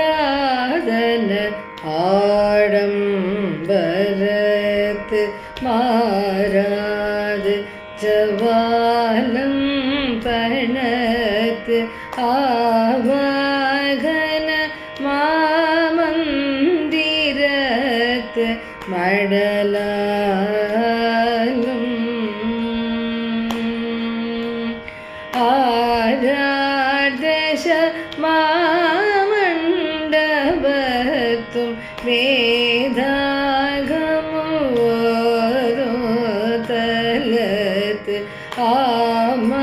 ആരാധന ആഡംബരത്ത് മാറാത് ജവാലം പണത്ത് ആവാഹന മാമന്ദിരത്ത് മടല ആരാദശ മാമണ്ഡപത്തും വേദാഗമോരോ തലത്ത് ആമാരിതാമിന്ദനത്ത്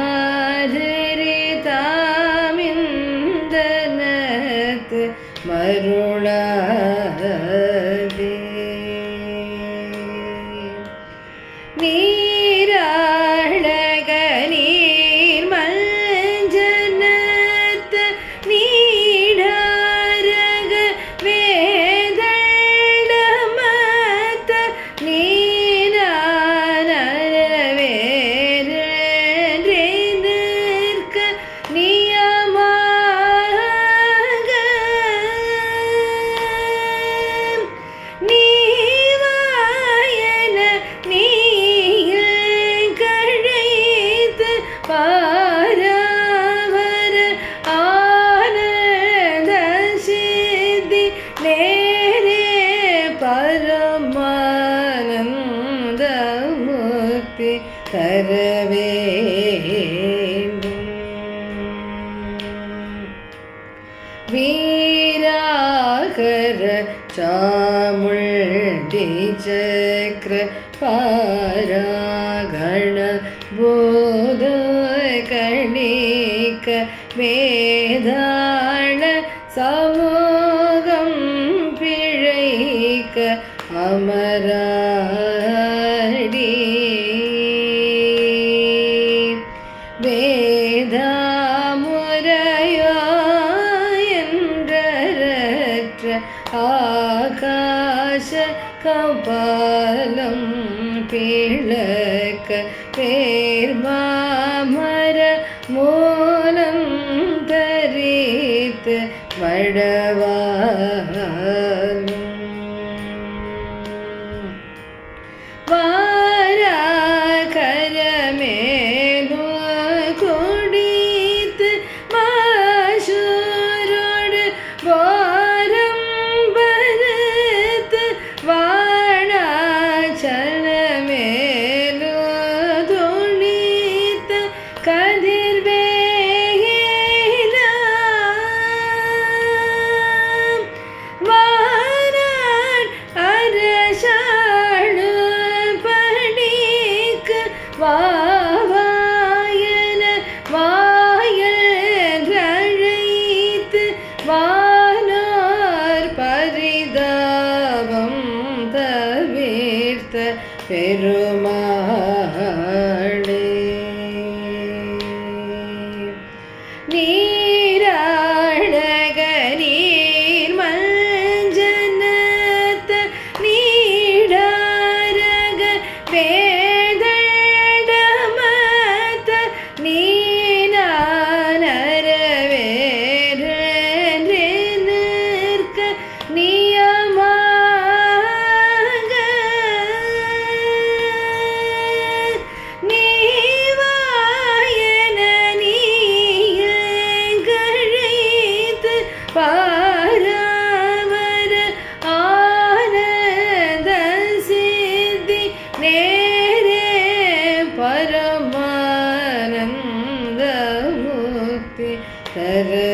പാരാവര വീരാകര ചാമുണ്ടി ചക്ര പാരാഗണ അമരാടി വേദാമുരയോയன்ற ആകാശ കപാലം പിളക്ക പേർമാമര മൂലം തരീത്ത് വടവാലും nedir be? Uh-huh.